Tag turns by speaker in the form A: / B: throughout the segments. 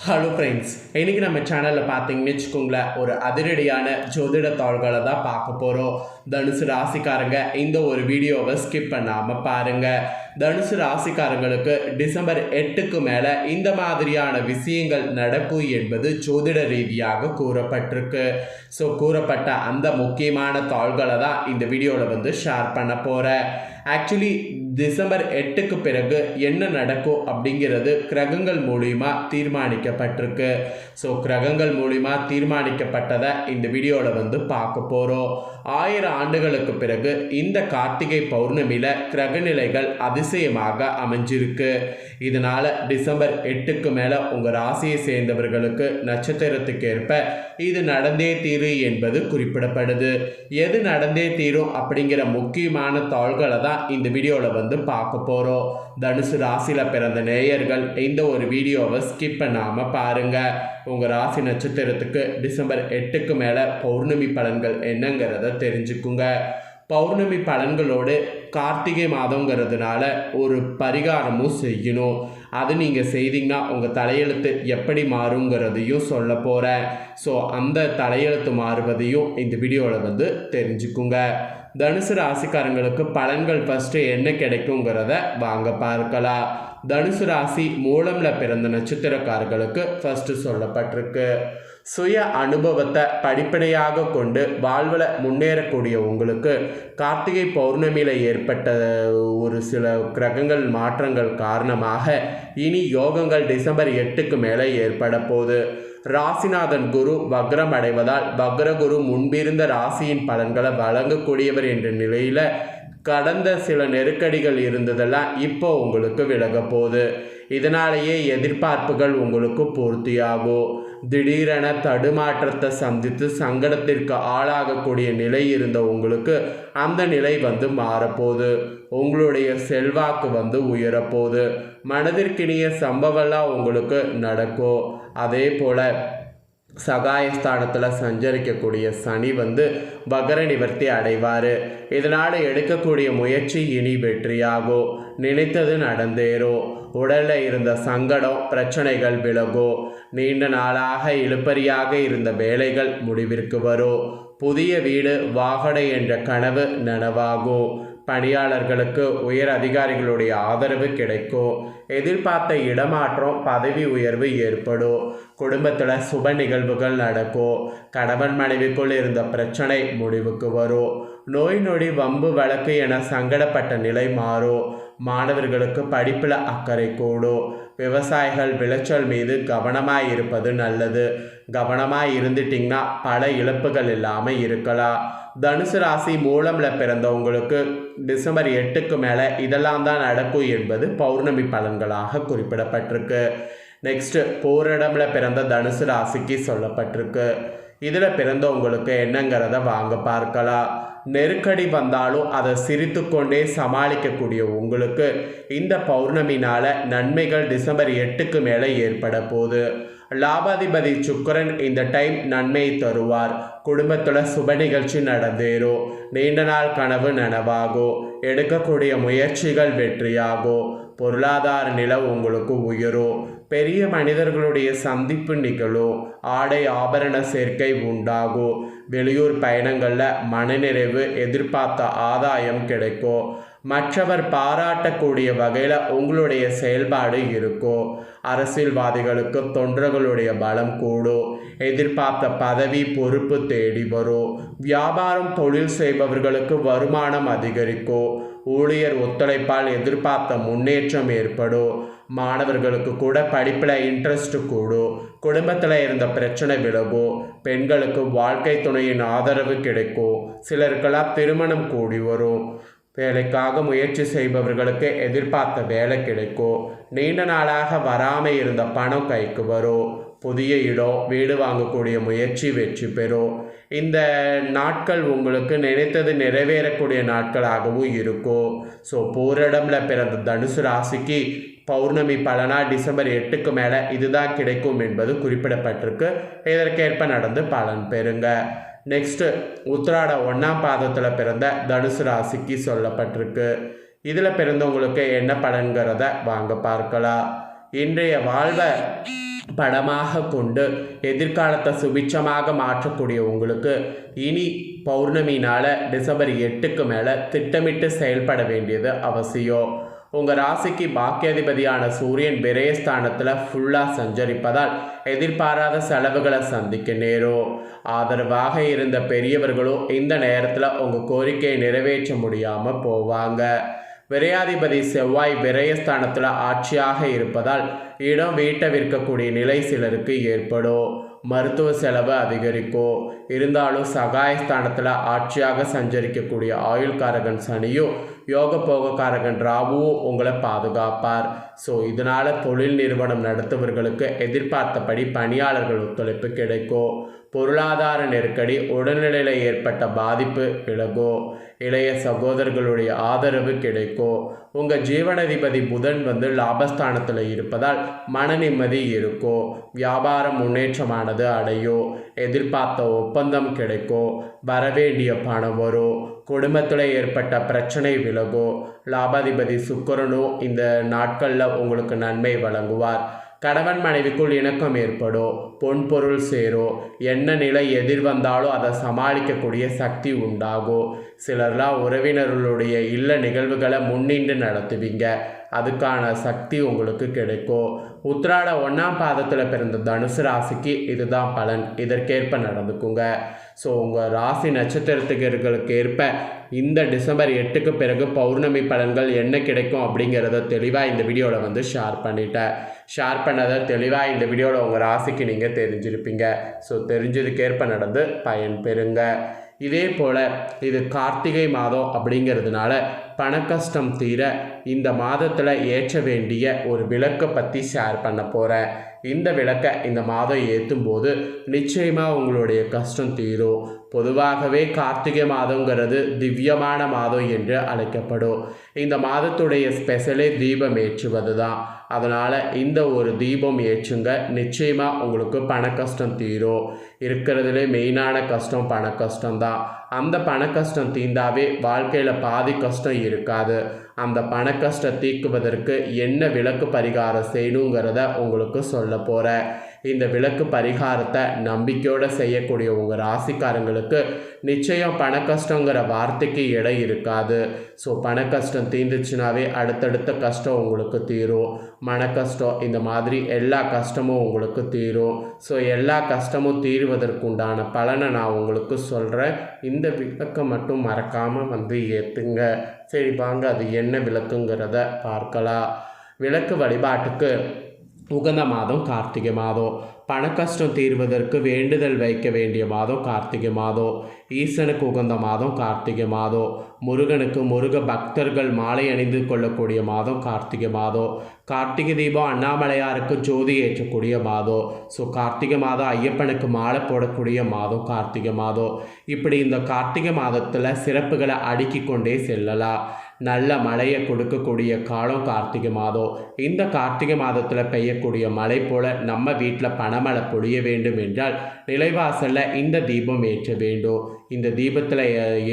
A: Hello friends இன்றைக்கி நம்ம சேனலில் பார்த்தீங்கன்னு வச்சுக்கோங்களேன் ஒரு அதிரடியான ஜோதிட தாள்களை தான் பார்க்க போகிறோம் தனுசு ராசிக்காரங்க இந்த ஒரு வீடியோவை ஸ்கிப் பண்ணாமல் பாருங்கள் தனுசு ராசிக்காரங்களுக்கு டிசம்பர் எட்டுக்கு மேலே இந்த மாதிரியான விஷயங்கள் நடக்கும் என்பது ஜோதிட ரீதியாக கூறப்பட்டிருக்கு. ஸோ கூறப்பட்ட அந்த முக்கியமான தாள்களை தான் இந்த வீடியோவில் வந்து ஷேர் பண்ண போகிறேன் ஆக்சுவலி டிசம்பர் எட்டுக்கு பிறகு என்ன நடக்கும் அப்படிங்கிறது கிரகங்கள் மூலிமா தீர்மானிக்கப்பட்டிருக்கு. ஸோ கிரகங்கள் மூலிமா தீர்மானிக்கப்பட்டதை இந்த வீடியோவில் வந்து பார்க்க போகிறோம் ஆயிரம் ஆண்டுகளுக்கு பிறகு இந்த கார்த்திகை பௌர்ணமியில் கிரகநிலைகள் அதிசயமாக அமைஞ்சிருக்கு. இதனால் டிசம்பர் எட்டுக்கு மேலே உங்கள் ராசியை சேர்ந்தவர்களுக்கு நட்சத்திரத்துக்கு ஏற்ப இது நடந்தே தீரு என்பது குறிப்பிடப்படுது. எது நடந்தே தீரும் அப்படிங்கிற முக்கியமான தாள்களை தான் இந்த வீடியோவில் வந்து பார்க்க போகிறோம் தனுசு ராசியில் பிறந்த நேயர்கள் இந்த ஒரு வீடியோவை ஸ்கிப் பண்ணாமல் பாருங்கள் உங்கள் ராசி நட்சத்திரத்துக்கு டிசம்பர் எட்டுக்கு மேலே பௌர்ணமி பலன்கள் என்னங்கிறத தெரிஞ்சுக்குங்க. பௌர்ணமி பலன்களோடு கார்த்திகை மாதங்கிறதுனால ஒரு பரிகாரமும் செய்யணும். அது நீங்கள் செய்தீங்கன்னா உங்கள் தலையெழுத்து எப்படி மாறுங்கிறதையும் சொல்ல போகிறேன் ஸோ அந்த தலையெழுத்து மாறுவதையும் இந்த வீடியோவில் வந்து தெரிஞ்சுக்குங்க. தனுசு ராசிக்காரங்களுக்கு பலன்கள் ஃபஸ்ட்டு என்ன கிடைக்குங்கிறத வாங்க பார்க்கலாம். தனுசு ராசி மூலமில் பிறந்த நட்சத்திரக்காரர்களுக்கு ஃபஸ்ட்டு சொல்லப்பட்டிருக்கு. சுய அனுபவத்தை படிப்படையாக கொண்டு வாழ்வில் முன்னேறக்கூடிய உங்களுக்கு கார்த்திகை பௌர்ணமியில் ஏற்பட்ட ஒரு சில கிரகங்கள் மாற்றங்கள் காரணமாக இனி யோகங்கள் டிசம்பர் எட்டுக்கு மேலே ஏற்பட போகுது. ராசிநாதன் குரு வக்ரம் அடைவதால் வக்ரகுரு முன்பிருந்த ராசியின் பலன்களை வழங்கக்கூடியவர் என்ற நிலையில் கடந்த சில நெருக்கடிகள் இருந்ததெல்லாம் இப்போ உங்களுக்கு விலக போகுது. இதனாலேயே எதிர்பார்ப்புகள் உங்களுக்கு பூர்த்தியாகும். திடீரென தடுமாற்றத்தை சந்தித்து சங்கடத்திற்கு ஆளாகக்கூடிய நிலை இருந்த உங்களுக்கு அந்த நிலை வந்து மாறப்போகுது. உங்களுடைய செல்வாக்கு வந்து உயரப்போகுது. மனதிற்கினிய சம்பவம்லாம் உங்களுக்கு நடக்கும். அதே போல் சகாயஸ்தானத்தில் சஞ்சரிக்கக்கூடிய சனி வந்து வகர நிவர்த்தி அடைவார். இதனால் எடுக்கக்கூடிய முயற்சி இனி வெற்றியாகும். நினைத்தது நடந்தேறும். உடலில் இருந்த சங்கடம் பிரச்சனைகள் விலகும் நீண்ட நாளாக இழுப்பறியாக இருந்த வேலைகள் முடிவிற்கு வரும் புதிய வீடு வாகனை என்ற கனவு நனவாகும் பணியாளர்களுக்கு உயர் அதிகாரிகளுடைய ஆதரவு கிடைக்கும் எதிர்பார்த்த இடமாற்றம் பதவி உயர்வு ஏற்படும் குடும்பத்தில் சுப நிகழ்வுகள் நடக்கும் கணவன் மனைவிக்குள் இருந்த பிரச்சனை முடிவுக்கு வரும் நோய் நொடி வம்பு வழக்கு என சங்கடப்பட்ட நிலை மாறும் மாணவர்களுக்கு படிப்பில் அக்கறை கூடும். விவசாயிகள் விளைச்சல் மீது கவனமாக இருப்பது நல்லது. கவனமாக இருந்துட்டிங்கன்னா பல இழப்புகள் இல்லாமல் இருக்கலாம். தனுசு ராசி மூலமில் பிறந்தவங்களுக்கு டிசம்பர் எட்டுக்கு மேலே இதெல்லாம் தான் நடக்கும் என்பது பௌர்ணமி பலன்களாக குறிப்பிடப்பட்டிருக்கு. நெக்ஸ்ட்டு போரிடமில் பிறந்த தனுசு ராசிக்கு சொல்லப்பட்டிருக்கு. இதில் பிறந்தவங்களுக்கு என்னங்கிறத வாங்க பார்க்கலாம். நெருக்கடி வந்தாலும் அதை சிரித்து கொண்டே சமாளிக்கக்கூடிய உங்களுக்கு இந்த பௌர்ணமினால நன்மைகள் டிசம்பர் எட்டுக்கு மேலே ஏற்பட போகுது. லாபாதிபதி சுக்கரன் இந்த டைம் நன்மையை தருவார். குடும்பத்தில் சுப நிகழ்ச்சி நடந்தேறும். நீண்ட நாள் கனவு நனவாகும். எடுக்கக்கூடிய முயற்சிகள் வெற்றியாகும். பொருளாதார நிலை உங்களுக்கு உயரும் பெரிய மனிதர்களுடைய சந்திப்பு நிகழும் ஆடை ஆபரண சேர்க்கை உண்டாகும் வெளியூர் பயணங்களில் மனநிறைவு எதிர்பார்த்த ஆதாயம் கிடைக்கும் மற்றவர் பாராட்டக்கூடிய வகையில் உங்களுடைய செயல்பாடு இருக்கும் அரசியல்வாதிகளுக்கு தொண்டர்களுடைய பலம் கூடும் எதிர்பார்த்த பதவி பொறுப்பு தேடி வரும் வியாபாரம் தொழில் செய்பவர்களுக்கு வருமானம் அதிகரிக்கும் ஊழியர் ஒத்துழைப்பால் எதிர்பார்த்த முன்னேற்றம் ஏற்படும். மாணவர்களுக்கு கூட படிப்பில் இன்ட்ரெஸ்ட் கூடும். குடும்பத்தில் இருந்த பிரச்சனை விலகும். பெண்களுக்கு வாழ்க்கை துணையின் ஆதரவு கிடைக்கும். சிலருக்கெல்லாம் திருமணம் கூடி வரும். வேலைக்காக முயற்சி செய்பவர்களுக்கு எதிர்பார்த்த வேலை கிடைக்கும். நீண்ட நாளாக வராமல் இருந்த பணம் கைக்கு வரும். புதிய இடம் வீடு வாங்கக்கூடிய முயற்சி வெற்றி பெறும் இந்த நாட்கள் உங்களுக்கு நினைத்தது நிறைவேறக்கூடிய நாட்களாகவும் இருக்கும் ஸோ போரிடமில் பிறந்த தனுசு ராசிக்கு பௌர்ணமி பலனா டிசம்பர் எட்டுக்கு மேலே இதுதான் கிடைக்கும் என்பது குறிப்பிடப்பட்டிருக்கு. இதற்கேற்ப நடந்து பலன் பெறுங்க. நெக்ஸ்ட்டு உத்திராட ஒன்றாம் பாதத்தில் பிறந்த தனுசு ராசிக்கு சொல்லப்பட்டிருக்கு. இதில் பிறந்தவங்களுக்கு என்ன பலன்கிறத வாங்க பார்க்கலாம். இன்றைய வாழ்வை படமாக கொண்டு எதிர்காலத்தை சுபிட்சமாக மாற்றக்கூடிய உங்களுக்கு இனி பௌர்ணமினால் டிசம்பர் எட்டுக்கு மேலே திட்டமிட்டு செயல்பட வேண்டியது அவசியம். உங்கள் ராசிக்கு பாக்கியாதிபதியான சூரியன் விரயஸ்தானத்தில் ஃபுல்லாக சஞ்சரிப்பதால் எதிர்பாராத செலவுகளை சந்திக்க நேரும். ஆதரவாக இருந்த பெரியவர்களும் இந்த நேரத்தில் உங்கள் கோரிக்கையை நிறைவேற்ற முடியாமல் போவாங்க. விரையாதிபதி செவ்வாய் விரயஸ்தானத்தில் ஆட்சியாக இருப்பதால் இடம் வீட்டை விற்கக்கூடிய நிலை சிலருக்கு ஏற்படும். மருத்துவ செலவு அதிகரிக்கும். இருந்தாலும் சகாயஸ்தானத்தில் ஆட்சியாக சஞ்சரிக்கக்கூடிய ஆயுள்காரகன் சனியும் யோக போகக்காரகன் ராவுவும் உங்களை பாதுகாப்பார். ஸோ இதனால் தொழில் நிறுவனம் நடத்துவர்களுக்கு எதிர்பார்த்தபடி பணியாளர்கள் ஒத்துழைப்பு கிடைக்கும். பொருளாதார நெருக்கடி உடல்நிலையில் ஏற்பட்ட பாதிப்பு விலகோ இளைய சகோதரர்களுடைய ஆதரவு கிடைக்கோ உங்கள் ஜீவனாதிபதி புதன் வந்து லாபஸ்தானத்தில் இருப்பதால் மன நிம்மதி இருக்கும் வியாபார முன்னேற்றமானது அடையோ எதிர்பார்த்த ஒப்பந்தம் கிடைக்கோ வரவேண்டிய பணம் வரும் குடும்பத்தில் ஏற்பட்ட பிரச்சனை விலகோ லாபாதிபதி சுக்கரனும் இந்த நாட்களில் உங்களுக்கு நன்மை வழங்குவார். கணவன் மனைவிக்குள் இணக்கம் ஏற்படும் பொன்பொருள் சேரும் என்ன நிலை எதிர் வந்தாலும் அதை சமாளிக்கக்கூடிய சக்தி உண்டாகும் சிலர்லாம் உறவினர்களுடைய இல்ல நிகழ்வுகளை முன்னின்று நடத்துவீங்க. அதுக்கான சக்தி உங்களுக்கு கிடைக்கும். உத்ராட ஒன்றாம் பாதத்தில் பிறந்த தனுசு ராசிக்கு இதுதான் பலன். இதற்கேற்ப நடந்துக்குங்க. ஸோ உங்கள் ராசி நட்சத்திரத்துக்கு ஏற்ப இந்த டிசம்பர் எட்டுக்கு பிறகு பௌர்ணமி பலன்கள் என்ன கிடைக்கும் அப்படிங்கிறத தெளிவாக இந்த வீடியோவில் வந்து ஷேர் பண்ணிட்டேன். ஷேர் பண்ணதை தெளிவாக இந்த வீடியோவில் உங்கள் ராசிக்கு நீங்கள் தெரிஞ்சிருப்பீங்க. ஸோ தெரிஞ்சதுக்கேற்ப நடந்து பயன் பெறுங்க. இதே போல் இது கார்த்திகை மாதம் அப்படிங்கிறதுனால பணக்கஷ்டம் தீர இந்த மாதத்தில் ஏற்ற வேண்டிய ஒரு விளக்கை பற்றி ஷேர் பண்ண போகிறேன் இந்த விளக்கை இந்த மாதம் ஏற்றும் போது நிச்சயமாக உங்களுடைய கஷ்டம் தீரும். பொதுவாகவே கார்த்திகை மாதங்கிறது திவ்யமான மாதம் என்று அழைக்கப்படும். இந்த மாதத்துடைய ஸ்பெஷலே தீபம் ஏற்றுவது தான் அதனால் இந்த ஒரு தீபம் ஏற்றுங்க. நிச்சயமாக உங்களுக்கு பண கஷ்டம் தீரும். இருக்கிறதுலே மெயினான கஷ்டம் பண கஷ்டம் தான் அந்த பண கஷ்டம் தீந்தாவே வாழ்க்கையில் பாதி கஷ்டம் இருக்காது. அந்த பண கஷ்டம் தீக்குவதற்கு என்ன விளக்கு பரிகாரம் செய்யணுங்கிறத உங்களுக்கு சொல்ல போகிறேன் இந்த விளக்கு பரிகாரத்தை நம்பிக்கையோடு செய்யக்கூடிய உங்கள் ராசிக்காரங்களுக்கு நிச்சயம் பண கஷ்டங்கிற வார்த்தைக்கு இடம் இருக்காது. ஸோ பண கஷ்டம் தீர்ந்துச்சுனாவே அடுத்தடுத்த கஷ்டம் உங்களுக்கு தீரும். மன கஷ்டம் இந்த மாதிரி எல்லா கஷ்டமும் உங்களுக்கு தீரும். ஸோ எல்லா கஷ்டமும் தீருவதற்குண்டான பலனை நான் உங்களுக்கு சொல்கிறேன் இந்த விளக்கை மட்டும் மறக்காமல் வந்து ஏற்றுங்க சரி வாங்க அது என்ன விளக்குங்கிறத பார்க்கலாம். விளக்கு வழிபாட்டுக்கு உகந்த மாதம் கார்த்திகை மாதம். பணக்கஷ்டம் தீர்வதற்கு வேண்டுதல் வைக்க வேண்டிய மாதம் கார்த்திகை மாதம். ஈசனுக்கு உகந்த மாதம் கார்த்திகை மாதம். முருகனுக்கு முருக பக்தர்கள் மாலை அணிந்து கொள்ளக்கூடிய மாதம் கார்த்திகை மாதம். கார்த்திகை தீபம் அண்ணாமலையாருக்கு ஜோதி ஏற்றக்கூடிய மாதம். ஸோ கார்த்திகை மாதம் ஐயப்பனுக்கு மாலை போடக்கூடிய மாதம் கார்த்திகை மாதம். இப்படி இந்த கார்த்திகை மாதத்தில் சிறப்புகளை அடுக்கி கொண்டே செல்லலாம். நல்ல மழையை கொடுக்கக்கூடிய காலம் கார்த்திகை மாதம். இந்த கார்த்திகை மாதத்தில் பெய்யக்கூடிய மழை போல் நம்ம வீட்டில் பணமழை பொழிய வேண்டும் என்றால் நிலைவாசலில் இந்த தீபம் ஏற்ற வேண்டும். இந்த தீபத்தில்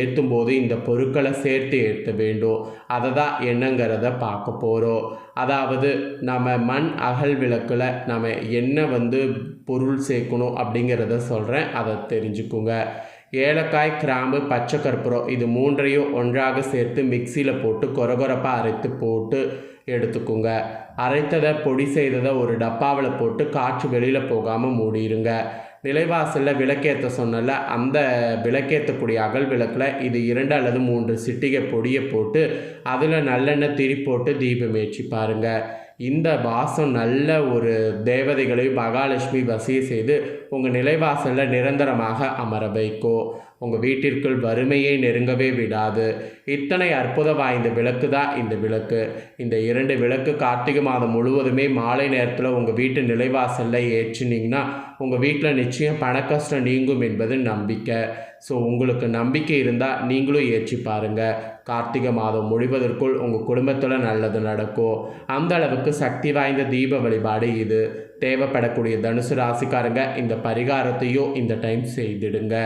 A: ஏற்றும் போது இந்த பொருட்களை சேர்த்து ஏற்ற வேண்டும். அதை தான் என்னங்கிறத பார்க்க போகிறோம் அதாவது நம்ம மண் அகல் விளக்கில் நம்ம என்ன வந்து பொருள் சேர்க்கணும் அப்படிங்கிறத சொல்கிறேன் அதை தெரிஞ்சுக்குங்க. ஏலக்காய் கிராம்பு பச்சை கற்பூரம் இது மூன்றையும் ஒன்றாக சேர்த்து மிக்சியில் போட்டு கொரகொரப்பாக அரைத்து போட்டு எடுத்துக்கோங்க. அரைத்ததை பொடி செய்ததை ஒரு டப்பாவில் போட்டு காற்று வெளியில் போகாமல் மூடிடுங்க நிலைவாசலில் விளக்கேற்ற சொன்னல அந்த விளக்கேற்றக்கூடிய அகல் விளக்கில் இது இரண்டு அல்லது மூன்று சிட்டிகை பொடியை போட்டு அதில் நல்லெண்ணெய் திரி போட்டு தீபம் ஏற்றி பாருங்கள் இந்த வாசம் நல்ல ஒரு தேவதைகளை மகாலட்சுமி வசிய செய்து உங்கள் நிலைவாசலில் நிரந்தரமாக அமர வைக்கும் உங்கள் வீட்டிற்குள் வறுமையை நெருங்கவே விடாது. இத்தனை அற்புதம் வாய்ந்த விளக்கு தான் இந்த விளக்கு. இந்த இரண்டு விளக்கு கார்த்திகை மாதம் முழுவதுமே மாலை நேரத்தில் உங்கள் வீட்டு நிலைவாசலில் ஏற்றினீங்கன்னா உங்கள் வீட்டில் நிச்சயம் பண கஷ்டம் நீங்கும் என்பது நம்பிக்கை. ஸோ உங்களுக்கு நம்பிக்கை இருந்தால் நீங்களும் ஏற்றி பாருங்கள் கார்த்திகை மாதம் முழுவதற்குள் உங்கள் குடும்பத்தில் நல்லது நடக்கும். அந்த அளவுக்கு சக்தி வாய்ந்த தீப வழிபாடு இது. தேவைப்படக்கூடிய தனுசு ராசிக்காரங்க இந்த பரிகாரத்தையும் இந்த டைம் செய்திடுங்க.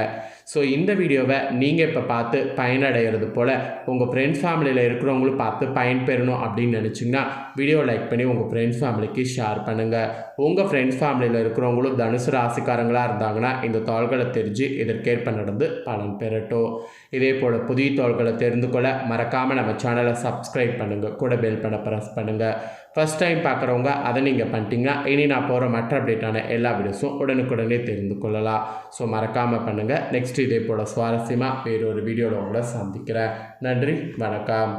A: ஸோ இந்த வீடியோவை நீங்கள் இப்போ பார்த்து பயனடைகிறது போல் உங்கள் ஃப்ரெண்ட்ஸ் ஃபேமிலியில் இருக்கிறவங்களும் பார்த்து பயன்பெறணும் அப்படின்னு நினச்சிங்கன்னா வீடியோ லைக் பண்ணி உங்கள் ஃப்ரெண்ட்ஸ் ஃபேமிலிக்கு ஷேர் பண்ணுங்கள் உங்கள் ஃப்ரெண்ட்ஸ் ஃபேமிலியில் இருக்கிறவங்களும் தனுசு ராசிக்காரங்களாக இருந்தாங்கன்னா இந்த தாள்களை தெரிஞ்சு இதற்கேற்ப நடந்து பலன் பெறட்டும். இதே போல் புதிய தாள்களை தெரிந்து கொள்ள மறக்காமல் நம்ம சேனலை சப்ஸ்கிரைப் பண்ணுங்கள் கூட பெல் பண்ண ப்ரெஸ் பண்ணுங்கள் ஃபஸ்ட் டைம் பார்க்குறவங்க அதை நீங்கள் பண்ணிட்டீங்கன்னா இனி நான் போகிற மற்ற அப்டேட்டான எல்லா வீடியோஸும் உடனுக்குடனே தெரிந்து கொள்ளலாம். ஸோ மறக்காமல் பண்ணுங்கள் நெக்ஸ்ட் இதே போல் சுவாரஸ்யமாக வேறொரு வீடியோவில் உங்களை சந்திக்கிறேன். நன்றி வணக்கம்.